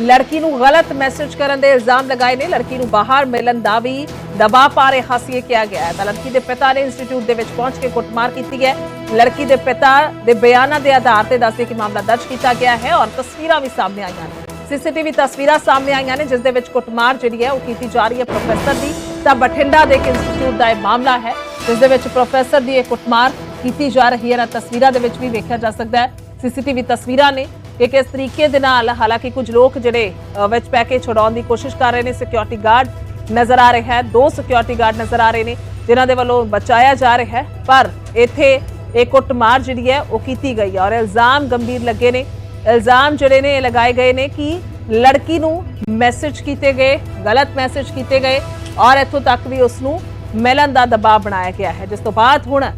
ਲੜਕੀ ਨੂੰ ਗਲਤ ਮੈਸੇਜ ਕਰਨ ਦੇ ਇਲਜ਼ਾਮ ਲਗਾਏ ਨੇ। ਲੜਕੀ ਨੂੰ ਬਾਹਰ ਮਿਲਣ ਦਾ ਵੀ ਦਬਾਅ ਪਾ ਰਿਹਾ ਸੀ ਕਿਹਾ ਗਿਆ ਹੈ। ਤਾਂ ਲੜਕੀ ਦੇ ਪਿਤਾ ਨੇ ਇੰਸਟੀਚਿਊਟ ਦੇ ਵਿੱਚ ਪਹੁੰਚ ਕੇ ਕੁੱਟਮਾਰ ਕੀਤੀ ਹੈ। ਲੜਕੀ ਦੇ ਪਿਤਾ ਦੇ ਬਿਆਨਾਂ ਦੇ ਆਧਾਰ ਤੇ ਦੱਸਦੇ ਕਿ ਮਾਮਲਾ ਦਰਜ ਕੀਤਾ ਗਿਆ ਹੈ ਔਰ ਤਸਵੀਰਾਂ ਵੀ ਸਾਹਮਣੇ ਆਈਆਂ ਨੇ। ਸੀਸੀਟੀਵੀ ਤਸਵੀਰਾਂ ਸਾਹਮਣੇ ਆਈਆਂ ਨੇ, ਜਿਸ ਦੇ ਵਿੱਚ ਕੁੱਟਮਾਰ ਜਿਹੜੀ ਹੈ ਉਹ ਕੀਤੀ ਜਾ ਰਹੀ ਹੈ ਪ੍ਰੋਫੈਸਰ ਦੀ। ਤਾਂ ਬਠਿੰਡਾ ਦੇ ਇੱਕ ਇੰਸਟੀਚਿਊਟ ਦਾ ਇਹ ਮਾਮਲਾ ਹੈ, ਜਿਸ ਦੇ ਵਿੱਚ ਪ੍ਰੋਫੈਸਰ ਦੀ ਇਹ ਕੁੱਟਮਾਰ ਕੀਤੀ ਜਾ ਰਹੀ ਹੈ। ਨਾ ਤਸਵੀਰਾਂ ਦੇ ਵਿੱਚ ਵੀ ਵੇਖਿਆ ਜਾ ਸਕਦਾ ਹੈ। ਸੀਸੀਟੀਵੀ ਤਸਵੀਰਾਂ ਨੇ ਕਿ ਕਿਸ ਤਰੀਕੇ ਦੇ ਨਾਲ, ਹਾਲਾਂਕਿ ਕੁਝ ਲੋਕ ਜਿਹੜੇ ਵਿੱਚ ਪੈ ਕੇ ਛੁਡਾਉਣ ਦੀ ਕੋਸ਼ਿਸ਼ ਕਰ ਰਹੇ ਨੇ ਸਿਕਿਉਰਿਟੀ ਗਾਰਡ ਨਜ਼ਰ ਆ ਰਿਹਾ ਹੈ। ਦੋ ਸਿਕਿਉਰਿਟੀ ਗਾਰਡ ਨਜ਼ਰ ਆ ਰਹੇ ਨੇ, ਜਿਨ੍ਹਾਂ ਦੇ ਵੱਲੋਂ ਬਚਾਇਆ ਜਾ ਰਿਹਾ ਹੈ। ਪਰ ਇੱਥੇ ਇਹ ਕੁੱਟਮਾਰ ਜਿਹੜੀ ਹੈ, ਉਹ ਕੀਤੀ ਗਈ ਹੈ ਔਰ ਇਲਜ਼ਾਮ ਗੰਭੀਰ ਲੱਗੇ ਨੇ। ਇਲਜ਼ਾਮ ਜਿਹੜੇ ਨੇ, ਇਹ ਲਗਾਏ ਗਏ ਨੇ ਕਿ ਲੜਕੀ ਨੂੰ ਮੈਸੇਜ ਕੀਤੇ ਗਏ, ਗਲਤ ਮੈਸੇਜ ਕੀਤੇ ਗਏ ਔਰ ਇੱਥੋਂ ਤੱਕ ਵੀ ਉਸ ਨੂੰ ਮਿਲਣ ਦਾ ਦਬਾਅ ਬਣਾਇਆ ਗਿਆ ਹੈ। ਜਿਸ ਤੋਂ ਬਾਅਦ ਹੁਣ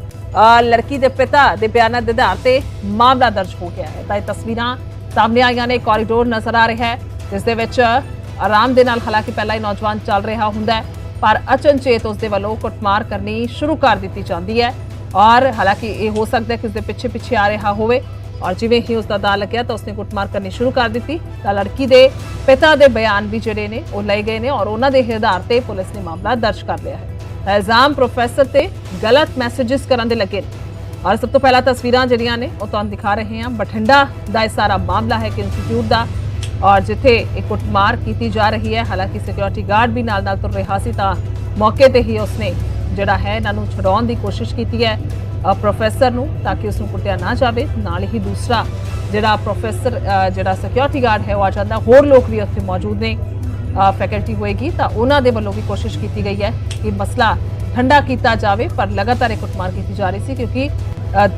ਲੜਕੀ ਦੇ ਪਿਤਾ ਦੇ ਬਿਆਨਾਂ ਦੇ ਆਧਾਰ ਤੇ ਮਾਮਲਾ ਦਰਜ ਹੋ ਗਿਆ ਹੈ। ਤਾਂ ਇਹ ਤਸਵੀਰਾਂ ਸਾਹਮਣੇ ਆਈਆਂ ਨੇ ਕੋਰੀਡੋਰ ਨਜ਼ਰ ਆ ਰਿਹਾ ਹੈ, ਜਿਸ ਦੇ ਵਿੱਚ ਆਰਾਮ ਦੇ ਨਾਲ, ਹਾਲਾਂਕਿ ਪਹਿਲਾਂ ਹੀ ਨੌਜਵਾਨ ਚੱਲ ਰਿਹਾ ਹੁੰਦਾ ਹੈ, ਪਰ ਅਚਨਚੇਤ ਉਸ ਦੇ ਵੱਲੋਂ ਕੁੱਟਮਾਰ ਕਰਨੀ ਸ਼ੁਰੂ ਕਰ ਦਿੱਤੀ ਜਾਂਦੀ ਹੈ ਔਰ ਹਾਲਾਂਕਿ ਇਹ ਹੋ ਸਕਦਾ ਹੈ ਕਿ ਉਸ ਦੇ ਪਿੱਛੇ ਪਿੱਛੇ ਆ ਰਿਹਾ ਹੋਵੇ ਔਰ ਜਿਵੇਂ ਹੀ ਉਸ ਦਾ ਦਾ ਲੱਗਿਆ ਤਾਂ ਉਸਨੇ ਕੁੱਟਮਾਰ ਕਰਨੀ ਸ਼ੁਰੂ ਕਰ ਦਿੱਤੀ। ਤਾਂ ਲੜਕੀ ਦੇ ਪਿਤਾ ਦੇ ਬਿਆਨ ਵੀ ਜਿਹੜੇ ਨੇ, ਉਹ ਲਏ ਗਏ ਨੇ ਔਰ ਉਹਨਾਂ ਦੇ ਆਧਾਰ ਤੇ ਪੁਲਿਸ ਨੇ ਮਾਮਲਾ ਦਰਜ ਕਰ ਲਿਆ ਹੈ। ਤਾਂ ਇਲਜ਼ਾਮ ਪ੍ਰੋਫੈਸਰ ਤੇ ਗਲਤ ਮੈਸੇजेस ਕਰਨ ਦੇ ਲੱਗੇ ਨੇ। ਔਰ ਸਭ ਤੋਂ ਪਹਿਲਾਂ ਤਸਵੀਰਾਂ ਜਿਹੜੀਆਂ ਨੇ, ਉਹ ਤੁਹਾਨੂੰ ਦਿਖਾ ਰਹੇ ਹਾਂ। ਬਠਿੰਡਾ ਦਾ ਇਹ ਸਾਰਾ ਮਾਮਲਾ ਹੈ ਕਿ ਇੰਸਟੀਚਿਊਟ ਦਾ, ਔਰ ਜਿੱਥੇ ਇਹ ਕੁੱਟਮਾਰ ਕੀਤੀ ਜਾ ਰਹੀ ਹੈ, ਹਾਲਾਂਕਿ ਸਿਕਿਉਰਿਟੀ ਗਾਰਡ ਵੀ ਨਾਲ ਨਾਲ ਤੁਰ ਰਿਹਾ ਸੀ, ਤਾਂ ਮੌਕੇ ਤੇ ਹੀ ਉਸਨੇ ਜਿਹੜਾ ਹੈ, ਇਹਨਾਂ ਨੂੰ ਛਡਾਉਣ ਦੀ ਕੋਸ਼ਿਸ਼ ਕੀਤੀ ਹੈ ਪ੍ਰੋਫੈਸਰ ਨੂੰ, ਤਾਂ ਕਿ ਉਸ ਨੂੰ ਕੁੱਟਿਆ ਨਾ ਜਾਵੇ। ਨਾਲ ਹੀ ਦੂਸਰਾ ਜਿਹੜਾ ਪ੍ਰੋਫੈਸਰ ਜਿਹੜਾ ਸਿਕਿਉਰਿਟੀ ਗਾਰਡ ਹੈ, ਉਹ ਆ ਜਾਂਦਾ। ਹੋਰ ਲੋਕ ਵੀ ਉੱਥੇ ਮੌਜੂਦ ਨੇ ਫੈਕਲਟੀ ਹੋਏਗੀ, ਤਾਂ ਉਹਨਾਂ ਦੇ ਵੱਲੋਂ ਵੀ ਕੋਸ਼ਿਸ਼ ਕੀਤੀ ਗਈ ਹੈ ਕਿ ਮਸਲਾ ਠੰਡਾ ਕੀਤਾ ਜਾਵੇ, ਪਰ ਲਗਾਤਾਰ ਇਹ ਕੁੱਟਮਾਰ ਕੀਤੀ ਜਾ ਰਹੀ ਸੀ, ਕਿਉਂਕਿ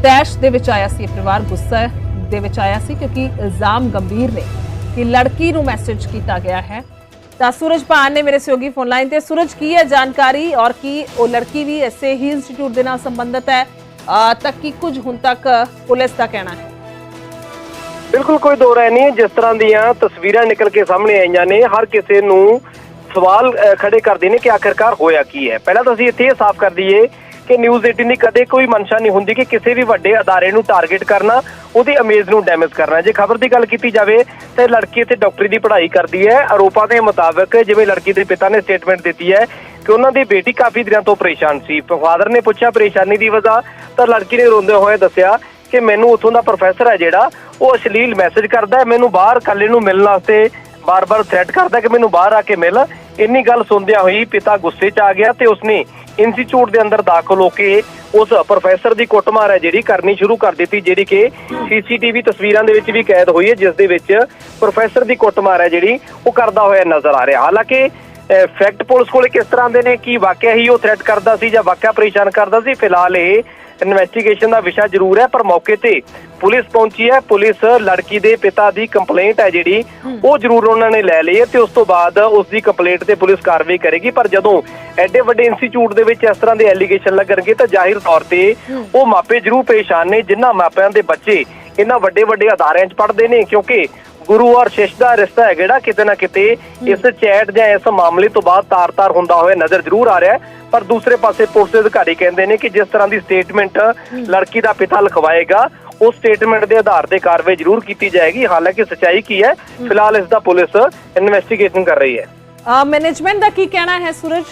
ਤੈਸ਼ ਦੇ ਵਿੱਚ ਆਇਆ ਸੀ, ਇਹ ਪਰਿਵਾਰ ਗੁੱਸਾ ਦੇ ਵਿੱਚ ਆਇਆ ਸੀ ਕਿਉਂਕਿ ਇਲਜ਼ਾਮ ਗੰਭੀਰ ਨੇ ਕਿ ਲੜਕੀ ਨੂੰ ਮੈਸੇਜ ਕੀਤਾ ਗਿਆ ਹੈ। ਤਾਂ ਸੂਰਜ ਭਾਨ ਨੇ ਮੇਰੇ ਸਹਿਯੋਗੀ ਫੋਨ ਲਾਈਨ ਤੇ, ਸੂਰਜ ਕੀ ਹੈ ਜਾਣਕਾਰੀ ਔਰ ਕੀ ਉਹ ਲੜਕੀ ਵੀ ਐਸੇ ਹੀ ਇੰਸਟੀਚਿਊਟ ਦੇ ਨਾਲ ਸੰਬੰਧਿਤ ਹੈ? ਤਾਂ ਕੀ ਕੁਝ ਹੁਣ ਤੱਕ ਪੁਲਿਸ ਦਾ ਕਹਿਣਾ ਹੈ? ਬਿਲਕੁਲ ਕੋਈ ਦੋ ਰਾਏ ਨਹੀਂ, ਜਿਸ ਤਰ੍ਹਾਂ ਦੀਆਂ ਤਸਵੀਰਾਂ ਨਿਕਲ ਕੇ ਸਾਹਮਣੇ ਆਈਆਂ ਨੇ, ਹਰ ਕਿਸੇ ਨੂੰ ਸਵਾਲ ਖੜੇ ਕਰਦੇ ਨੇ ਕਿ ਆਖਿਰਕਾਰ ਹੋਇਆ ਕੀ ਹੈ। ਪਹਿਲਾਂ ਤਾਂ ਅਸੀਂ ਇੱਥੇ ਇਹ ਸਾਫ਼ ਕਰ ਦਈਏ ਕਿ ਨਿਊਜ਼ 18 ਦੀ ਕਦੇ ਕੋਈ ਮਨਸ਼ਾ ਨਹੀਂ ਹੁੰਦੀ ਕਿ ਕਿਸੇ ਵੀ ਵੱਡੇ ਅਦਾਰੇ ਨੂੰ ਟਾਰਗੇਟ ਕਰਨਾ, ਉਹਦੀ ਇਮੇਜ ਨੂੰ ਡੈਮੇਜ ਕਰਨਾ। ਜੇ ਖਬਰ ਦੀ ਗੱਲ ਕੀਤੀ ਜਾਵੇ, ਤਾਂ ਲੜਕੀ ਇੱਥੇ ਡਾਕਟਰੀ ਦੀ ਪੜ੍ਹਾਈ ਕਰਦੀ ਹੈ। ਆਰੋਪਾਂ ਦੇ ਮੁਤਾਬਕ ਜਿਵੇਂ ਲੜਕੀ ਦੇ ਪਿਤਾ ਨੇ ਸਟੇਟਮੈਂਟ ਦਿੱਤੀ ਹੈ ਕਿ ਉਹਨਾਂ ਦੀ ਬੇਟੀ ਕਾਫੀ ਦਿਨਾਂ ਤੋਂ ਪਰੇਸ਼ਾਨ ਸੀ। ਫਾਦਰ ਨੇ ਪੁੱਛਿਆ, ਪਰੇਸ਼ਾਨੀ ਦੀ ਵਜ੍ਹਾ? ਤਾਂ ਲੜਕੀ ਨੇ ਰੋਂਦੇ ਹੋਏ ਦੱਸਿਆ ਕਿ ਮੈਨੂੰ ਉੱਥੋਂ ਦਾ ਪ੍ਰੋਫੈਸਰ ਹੈ ਜਿਹੜਾ, ਉਹ ਅਸ਼ਲੀਲ ਮੈਸੇਜ ਕਰਦਾ ਹੈ। ਮੈਨੂੰ ਬਾਹਰ ਕੱਲੇ ਨੂੰ ਮਿਲਣ ਵਾਸਤੇ ਬਾਰ-ਬਾਰ ਥ੍ਰੈਟ ਕਰਦਾ ਕਿ ਮੈਨੂੰ ਬਾਹਰ ਆ ਕੇ ਮਿਲ। ਇੰਨੀ ਗੱਲ ਸੁਣਦਿਆਂ ਹੋਈ ਪਿਤਾ ਗੁੱਸੇ 'ਚ ਆ ਗਿਆ ਤੇ ਉਸਨੇ ਇੰਸਟੀਚਿਊਟ ਦੇ ਅੰਦਰ ਦਾਖਲ ਹੋ ਕੇ ਉਸ ਪ੍ਰੋਫੈਸਰ ਦੀ ਕੁੱਟਮਾਰ ਹੈ ਜਿਹੜੀ ਕਰਨੀ ਸ਼ੁਰੂ ਕਰ ਦਿੱਤੀ, ਜਿਹੜੀ ਕਿ ਸੀਸੀਟੀਵੀ ਤਸਵੀਰਾਂ ਦੇ ਵਿੱਚ ਵੀ ਕੈਦ ਹੋਈ ਹੈ, ਜਿਸ ਦੇ ਵਿੱਚ ਪ੍ਰੋਫੈਸਰ ਦੀ ਕੁੱਟਮਾਰ ਹੈ ਜਿਹੜੀ ਉਹ ਕਰਦਾ ਹੋਇਆ ਨਜ਼ਰ ਆ ਰਿਹਾ। ਹਾਲਾਂਕਿ ਫੈਕਟ ਪੁਲਿਸ ਕੋਲੇ ਕਿਸ ਤਰ੍ਹਾਂ ਦੇ ਨੇ, ਕੀ ਵਾਕਿਆ ਹੀ ਉਹ ਥ੍ਰੈਟ ਕਰਦਾ ਸੀ ਜਾਂ ਵਾਕਿਆ ਪਰੇਸ਼ਾਨ ਕਰਦਾ ਸੀ, ਫਿਲਹਾਲ ਇਹ ਇਨਵੈਸਟੀਗੇਸ਼ਨ ਦਾ ਵਿਸ਼ਾ ਜ਼ਰੂਰ ਹੈ ਪਰ ਮੌਕੇ ਤੇ ਪੁਲਿਸ ਪਹੁੰਚੀ ਹੈ। ਪੁਲਿਸ ਲੜਕੀ ਦੇ ਪਿਤਾ ਦੀ ਕੰਪਲੇਂਟ ਹੈ ਜਿਹੜੀ ਉਹ ਜ਼ਰੂਰ ਉਹਨਾਂ ਨੇ ਲੈ ਲਈ ਹੈ ਤੇ ਉਸ ਤੋਂ ਬਾਅਦ ਉਸ ਦੀ ਕੰਪਲੇਂਟ ਤੇ ਪੁਲਿਸ ਕਾਰਵਾਈ ਕਰੇਗੀ। ਪਰ ਜਦੋਂ ਐਡੇ ਵੱਡੇ ਇੰਸਟੀਚਿਊਟ ਦੇ ਵਿੱਚ ਇਸ ਤਰ੍ਹਾਂ ਦੇ ਐਲੀਗੇਸ਼ਨ ਲੱਗਣਗੇ ਤਾਂ ਜ਼ਾਹਿਰ ਤੌਰ ਤੇ ਉਹ ਮਾਪੇ ਜ਼ਰੂਰ ਪਰੇਸ਼ਾਨ ਨੇ ਜਿਨ੍ਹਾਂ ਮਾਪਿਆਂ ਦੇ ਬੱਚੇ ਇਹਨਾਂ ਵੱਡੇ ਵੱਡੇ ਅਦਾਰਿਆਂ 'ਚ ਪੜ੍ਹਦੇ ਨੇ ਕਿਉਂਕਿ ਗੁਰੂ ਔਰ ਸ਼ਿਸ਼ ਦਾ ਰਿਸ਼ਤਾ ਹੈ ਜਿਹੜਾ ਕਿਤੇ ਨਾ ਕਿਤੇ ਇਸ ਚੈਟ ਜਾਂ ਇਸ ਮਾਮਲੇ ਤੋਂ ਬਾਅਦ ਤਾਰ-ਤਾਰ ਹੁੰਦਾ ਹੋਇਆ ਨਜ਼ਰ ਜ਼ਰੂਰ ਆ ਰਿਹਾ ਪਰ ਦੂਸਰੇ ਪਾਸੇ ਪੁਲਿਸ ਦੇ ਅਧਿਕਾਰੀ ਕਹਿੰਦੇ ਨੇ ਕਿ ਜਿਸ ਤਰ੍ਹਾਂ ਦੀ ਸਟੇਟਮੈਂਟ ਲੜਕੀ ਦਾ ਪਿਤਾ ਲਿਖਵਾਏਗਾ ਉਸ ਸਟੇਟਮੈਂਟ ਦੇ ਆਧਾਰ ਤੇ ਕਾਰਵਾਈ ਜ਼ਰੂਰ ਕੀਤੀ ਜਾਏਗੀ। ਹਾਲਾਂਕਿ ਸਚਾਈ ਕੀ ਹੈ ਫਿਲਹਾਲ ਇਸ ਦਾ ਪੁਲਿਸ ਇਨਵੈਸਟੀਗੇਸ਼ਨ ਕਰ ਰਹੀ ਹੈ। ਮੈਨੇਜਮੈਂਟ ਦਾ ਕੀ ਕਹਿਣਾ ਹੈ ਸੂਰਜ?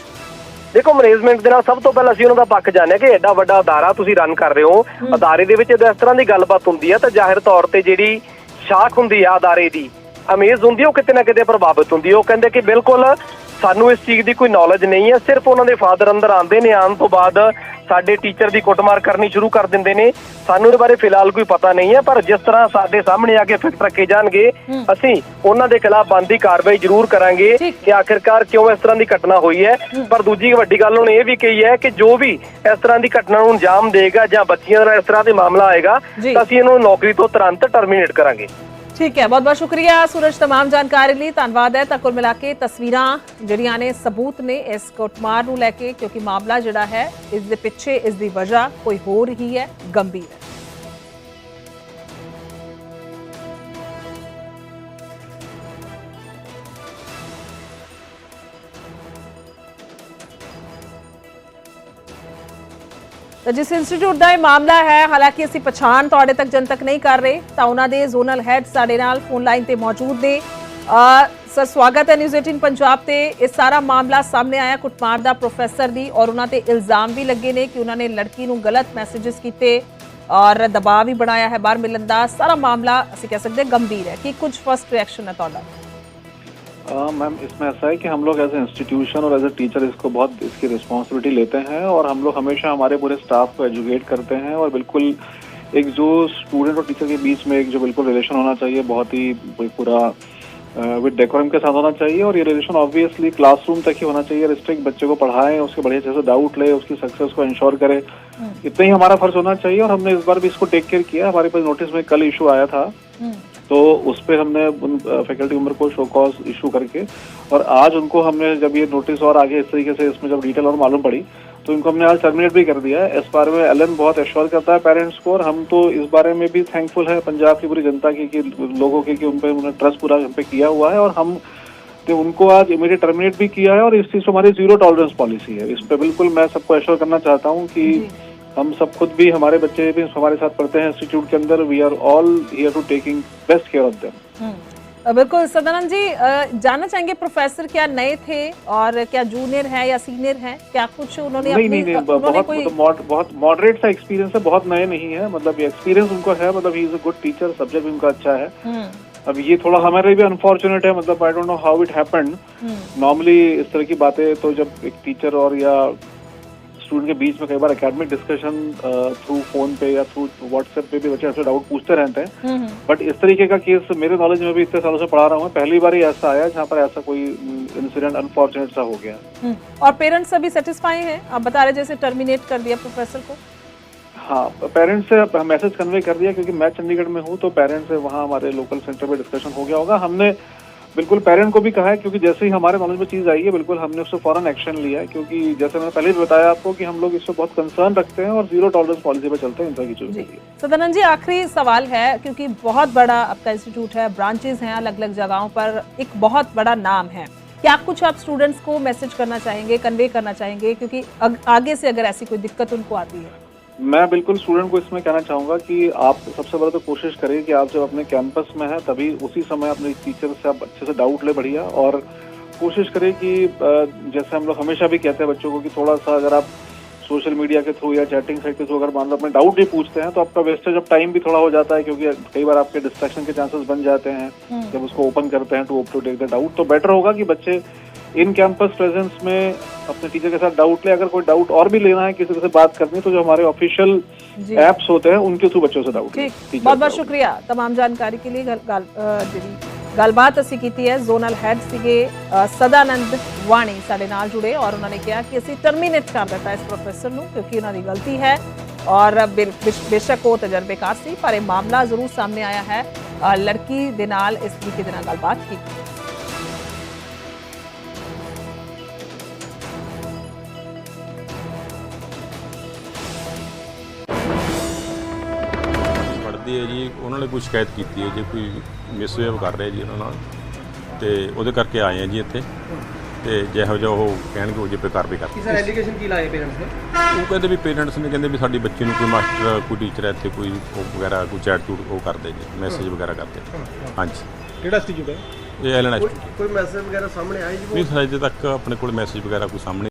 ਦੇਖੋ ਮੈਨੇਜਮੈਂਟ ਦੇ ਨਾਲ ਸਭ ਤੋਂ ਪਹਿਲਾਂ ਅਸੀਂ ਉਹਨਾਂ ਦਾ ਪੱਖ ਜਾਣਿਆ ਕਿ ਐਡਾ ਵੱਡਾ ਅਦਾਰਾ ਤੁਸੀਂ ਰਨ ਕਰ ਰਹੇ ਹੋ। ਅਦਾਰੇ ਦੇ ਵਿੱਚ ਇਸ ਤਰ੍ਹਾਂ ਦੀ ਗੱਲਬਾਤ ਹੁੰਦੀ ਹੈ ਤਾਂ ਜ਼ਾਹਿਰ ਤੌਰ ਤੇ ਜਿਹੜੀ ਸ਼ਾਖ ਹੁੰਦੀ ਆ ਅਦਾਰੇ ਦੀ। ਅਮੇਜ਼ ਹੁੰਦੀ ਉਹ ਕਿਤੇ ਨਾ ਕਿਤੇ ਪ੍ਰਭਾਵਿਤ ਹੁੰਦੀ ਉਹ ਕਹਿੰਦੇ ਕਿ ਬਿਲਕੁਲ ਸਾਨੂੰ ਇਸ ਚੀਜ਼ ਦੀ ਕੋਈ ਨੌਲੇਜ ਨਹੀਂ ਹੈ। ਸਿਰਫ ਉਹਨਾਂ ਦੇ ਫਾਦਰ ਅੰਦਰ ਆਉਂਦੇ ਨੇ। ਆਉਣ ਤੋਂ ਬਾਅਦ ਸਾਡੇ ਟੀਚਰ ਦੀ ਕੁੱਟਮਾਰ ਕਰਨੀ ਸ਼ੁਰੂ ਕਰ ਦਿੰਦੇ ਨੇ। ਸਾਨੂੰ ਇਹਦੇ ਬਾਰੇ ਫਿਲਹਾਲ ਕੋਈ ਪਤਾ ਨਹੀਂ ਹੈ ਪਰ ਜਿਸ ਤਰ੍ਹਾਂ ਸਾਡੇ ਸਾਹਮਣੇ ਆ ਕੇ ਫੈਕਟ ਰੱਖੇ ਜਾਣਗੇ ਅਸੀਂ ਉਹਨਾਂ ਦੇ ਖਿਲਾਫ ਬਣਦੀ ਕਾਰਵਾਈ ਜ਼ਰੂਰ ਕਰਾਂਗੇ। ਕਿ ਆਖਿਰਕਾਰ ਕਿਉਂ ਇਸ ਤਰ੍ਹਾਂ ਦੀ ਘਟਨਾ ਹੋਈ ਹੈ। ਪਰ ਦੂਜੀ ਵੱਡੀ ਗੱਲ ਉਹਨੇ ਇਹ ਵੀ ਕਹੀ ਹੈ ਕਿ ਜੋ ਵੀ ਇਸ ਤਰ੍ਹਾਂ ਦੀ ਘਟਨਾ ਨੂੰ ਅੰਜਾਮ ਦੇਗਾ ਜਾਂ ਬੱਚੀਆਂ ਦਾ ਇਸ ਤਰ੍ਹਾਂ ਦੇ ਮਾਮਲਾ ਆਏਗਾ। ਤਾਂ ਅਸੀਂ ਇਹਨੂੰ ਨੌਕਰੀ ਤੋਂ ਤੁਰੰਤ ਟਰਮੀਨੇਟ ਕਰਾਂਗੇ। ਠੀਕ ਹੈ ਬਹੁਤ ਬਹੁਤ ਸ਼ੁਕਰੀਆ ਸੂਰਜ तमाम ਜਾਣਕਾਰੀ ਲਈ ਧੰਨਵਾਦ ਹੈ ਤਾਂ ਕੁੱਲ ਮਿਲਾ ਕੇ ਤਸਵੀਰਾਂ ਜਿਹੜੀਆਂ ਨੇ ਸਬੂਤ ਨੇ ਇਸ ਕੁੱਟਮਾਰ ਨੂੰ ਲੈ ਕੇ ਕਿਉਂਕਿ ਮਾਮਲਾ ਜਿਹੜਾ ਹੈ ਇਸ ਦੇ ਪਿੱਛੇ ਇਸ ਦੀ ਵਜ੍ਹਾ ਕੋਈ ਹੋਰ ਹੀ ਹੈ ਗੰਭੀਰ ਹੈ ਤਾਂ ਜਿਸ ਇੰਸਟੀਚਿਊਟ ਦਾ ਇਹ ਮਾਮਲਾ ਹੈ, ਹਾਲਾਂਕਿ ਅਸੀਂ ਪਛਾਣ ਤੁਹਾਡੇ ਤੱਕ ਜਨਤਕ ਨਹੀਂ ਕਰ ਰਹੇ, ਤਾਂ ਉਹਨਾਂ ਦੇ ਜ਼ੋਨਲ ਹੈਡ ਸਾਡੇ ਨਾਲ ਫੋਨ ਲਾਈਨ ਤੇ ਮੌਜੂਦ ਨੇ। ਸਰ, ਸਵਾਗਤ ਹੈ ਨਿਊਜ਼ 18 ਪੰਜਾਬ ਤੇ। ਇਹ ਸਾਰਾ ਮਾਮਲਾ ਸਾਹਮਣੇ ਆਇਆ, ਕੁੱਟਮਾਰ ਦਾ ਪ੍ਰੋਫੈਸਰ ਦੀ ਔਰ ਉਹਨਾਂ ਤੇ ਇਲਜ਼ਾਮ ਵੀ ਲੱਗੇ ਨੇ ਕਿ ਉਹਨਾਂ ਨੇ ਲੜਕੀ ਨੂੰ ਗਲਤ ਮੈਸੇजेस ਕੀਤੇ ਔਰ ਦਬਾਅ ਵੀ ਬਣਾਇਆ ਹੈ ਬਾਹਰ ਮਿਲਣ ਦਾ। ਸਾਰਾ ਮਾਮਲਾ, ਅਸੀਂ ਕਹਿ ਸਕਦੇ ਹਾਂ ਗੰਭੀਰ ਹੈ। ਕਿ ਕੁਝ ਫਸਟ ਰਿਐਕਸ਼ਨ ਹੈ ਤੁਹਾਡਾ? मैम इसमें ऐसा है कि हम लोग एज ए इंस्टीट्यूशन और एज ए टीचर इसको बहुत इसकी रिस्पॉन्सिबिलिटी लेते हैं और हम लोग हमेशा हमारे पूरे स्टाफ को एजुकेट करते हैं और बिल्कुल एक जो स्टूडेंट और टीचर के बीच में एक जो बिल्कुल रिलेशन होना चाहिए बहुत ही पूरा विद डेकोरम के साथ होना चाहिए और ये रिलेशन ऑब्वियसली क्लासरूम तक ही होना चाहिए। रिस्ट्रिक्ट बच्चे को पढ़ाएँ उसके बढ़िया अच्छे से डाउट ले उसकी सक्सेस को इंश्योर करे। इतना ही हमारा फ़र्ज़ होना चाहिए और हमने इस बार भी इसको टेक केयर किया। हमारे पास नोटिस में कल इशू आया था। तो उस पर हमने उन फैकल्टी मेंबर को शो कॉज इशू करके, और आज उनको हमने जब ये नोटिस और आगे इस तरीके से इसमें जब डिटेल और मालूम पड़ी तो इनको हमने आज टर्मिनेट भी कर दिया है। इस बारे में एलन बहुत एश्योर करता है पेरेंट्स को, और हम तो इस बारे में भी थैंकफुल है पंजाब की पूरी जनता की, कि लोगों के, कि उन पर उन्होंने ट्रस्ट पूरा हम पे किया हुआ है, और हम तो उनको आज इमीडिएट टर्मिनेट भी किया है, और इस चीज़ हमारी ज़ीरो टॉलरेंस पॉलिसी है। इस पर बिल्कुल मैं सबको एश्योर करना चाहता हूँ कि हम सब खुद भी हमारे बच्चे भी हमारे साथ पढ़ते हैं इंस्टीट्यूट के अंदर। We are all here to taking best care of them बिल्कुल सदानंद जी जानना चाहेंगे प्रोफेसर क्या नए थे और क्या जूनियर है या सीनियर है? क्या कुछ उन्होंने नहीं नहीं नहीं बहुत कोई मतलब मॉड- बहुत मॉडरेट सा एक्सपीरियंस है बहुत नए नहीं है। मतलब ये एक्सपीरियंस उनको है मतलब he is a good teacher subject भी उनका अच्छा है। हम्म, अब ये थोड़ा हमारे लिए भी अनफॉर्चुनेट है मतलब I don't know how it happened normally इस तरह की बातें तो जब एक टीचर और या स्टूडेंट के बीच में कई बार एकेडमिक डिस्कशन थ्रू फ़ोन पे या थ्रू व्हाट्सएप पे भी बच्चे ऐसे डाउट पूछते रहते हैं। हम्म, बट इस तरीके का केस मेरे नॉलेज में भी इतने सालों से पढ़ा रहा हूँ पहली बार ही ऐसा आया जहाँ पर ऐसा कोई इंसिडेंट अनफॉर्चुनेट सा हो गया। हम्म। और पेरेंट्स अभी सेटिस्फाई हैं? आप बता रहे जैसे टर्मिनेट कर दिया प्रोफेसर को। हाँ पेरेंट्स से मैसेज कन्वे कर दिया क्योंकि मैं चंडीगढ़ में हूँ तो पेरेंट्स से वहाँ हमारे लोकल सेंटर पे डिस्कशन हो गया होगा। हमने बिल्कुल पेरेंट को भी कहा है क्योंकि जैसे ही हमारे नॉलेज में चीज़ आई है बिल्कुल हमने उससे फ़ौरन एक्शन लिया है क्योंकि जैसे मैंने पहले भी बताया आपको कि हम लोग इससे बहुत कंसर्न रखते हैं और ज़ीरो टॉलरेंस पॉलिसी पे चलते हैं इन की चीज़ों जी। के लिए। सदानंद जी आखिरी सवाल है क्योंकि बहुत बड़ा आपका इंस्टीट्यूट है ब्रांचेज हैं अलग अलग जगहों पर एक बहुत बड़ा नाम है। क्या कुछ आप स्टूडेंट्स को मैसेज करना चाहेंगे कन्वे करना चाहेंगे? क्योंकि आगे से अगर ऐसी कोई दिक्कत उनको आती है। मैं बिल्कुल स्टूडेंट को इसमें कहना चाहूँगा कि आप सबसे पहले तो कोशिश करिए कि आप जब अपने कैंपस में हैं तभी उसी समय अपने टीचर से आप अच्छे से डाउट ले बढ़िया और कोशिश करिए कि जैसे हम लोग हमेशा भी कहते हैं बच्चों को कि थोड़ा सा अगर आप सोशल मीडिया के थ्रू या चैटिंग साइट के थ्रू अगर मान लो अपने डाउट भी पूछते हैं तो आपका वेस्टेज ऑफ़ टाइम भी थोड़ा हो जाता है क्योंकि कई बार आपके डिस्ट्रैक्शन के चांसेस बन जाते हैं। जब उसको ओपन करते हैं to opt to take the doubt तो बेटर होगा कि बच्चे इन कैंपस प्रेजेंस में अपने टीचर के साथ डाउट ले अगर कोई डाउट और भी लेना है किसी से बात करनी है तो जो हमारे ऑफिशियल जी एप्स होते हैं उनके थ्रू ਬੱਚਿਆਂ ਸੇ ਡਾਊਟ ਠੀਕ ਬਹੁਤ ਬਹੁਤ ਸ਼ੁਕਰੀਆ तमाम ਜਾਣਕਾਰੀ ਕੇ ਲਈ ਗੱਲ ਗੱਲ- ਅ, ਜਿਹੜੀ ਗੱਲਬਾਤ ਅਸੀਂ ਕੀਤੀ ਹੈ ਜ਼ੋਨਲ ਹੈਡ ਸੀਗੇ ਅ, ਸਦਾਨੰਦ ਵਾਣੀ ਸਾਡੇ ਨਾਲ ਜੁੜੇ ਔਰ ਉਹਨਾਂ ਨੇ ਕਿਹਾ ਕਿ ਅਸੀਂ ਟਰਮੀਨੇਟ ਕਰ ਦਿੱਤਾ ਇਸ ਪ੍ਰੋਫੈਸਰ ਨੂੰ ਕਿਉਂਕਿ ਉਹਨਾਂ ਦੀ ਗਲਤੀ ਹੈ ਔਰ ਬੇ- ਬੇ- ਬੇਸ਼ੱਕ ਉਹ ਤਜਰਬੇਕਾਰ ਸੀ ਪਰ ਇਹ ਮਾਮਲਾ ਜ਼ਰੂਰ ਸਾਹਮਣੇ ਆਇਆ ਹੈ ਅ, ਲੜਕੀ ਦੇ ਨਾਲ ਇਸ ਤਰੀਕੇ ਦੇ ਨਾਲ ਗੱਲਬਾਤ ਕੀਤੀ ਪੜ੍ਹਦੀ ਹੈ ਜੀ ਉਹਨਾਂ ਨੇ ਕੋਈ ਸ਼ਿਕਾਇਤ ਕੀਤੀ ਹੈ ਜੇ ਕੋਈ ਮਿਸਬਿਹੇਵ ਕਰ ਰਿਹਾ ਜੀ ਉਹਨਾਂ ਨਾਲ। ਤੇ ਉਹਦੇ ਕਰਕੇ ਆਏ ਆ ਜੀ ਇੱਥੇ। ਤੇ ਜਿਹੋ ਜਿਹਾ ਉਹ ਕਹਿਣਗੇ ਉਹ ਜੇ ਪੇ ਕਾਰਵਾਈ ਕਰ ਕਿ ਸਰ ਐਲੀਗੇਸ਼ਨ ਕੀ ਲਾਏ ਪੇਰੈਂਟਸ ਨੇ? ਉਹ ਕਹਿੰਦੇ ਵੀ ਪੇਰੈਂਟਸ ਨੇ ਕਹਿੰਦੇ ਵੀ ਸਾਡੀ ਬੱਚੀ ਨੂੰ ਕੋਈ ਮਾਸਟਰ ਕੋਈ ਟੀਚਰ ਇੱਥੇ ਕੋਈ ਉਹ ਵਗੈਰਾ ਕੋਈ ਚੈਟ ਚੂਟ ਉਹ ਕਰਦੇ ਜੀ ਮੈਸੇਜ ਵਗੈਰਾ ਕਰਦੇ। ਹਾਂਜੀ। ਕਿਹੜਾ ਇੰਸਟੀਚਿਊਟ ਹੈ? ਇਹ ਐਲਐਨ ਕੋਈ ਕੋਈ ਮੈਸੇਜ ਵਗੈਰਾ ਸਾਹਮਣੇ ਆਏ ਜੀ? ਨਹੀਂ ਸਰ ਅਜੇ ਤੱਕ ਆਪਣੇ ਕੋਲ ਮੈਸੇਜ ਵਗੈਰਾ ਕੋਈ ਸਾਹਮਣੇ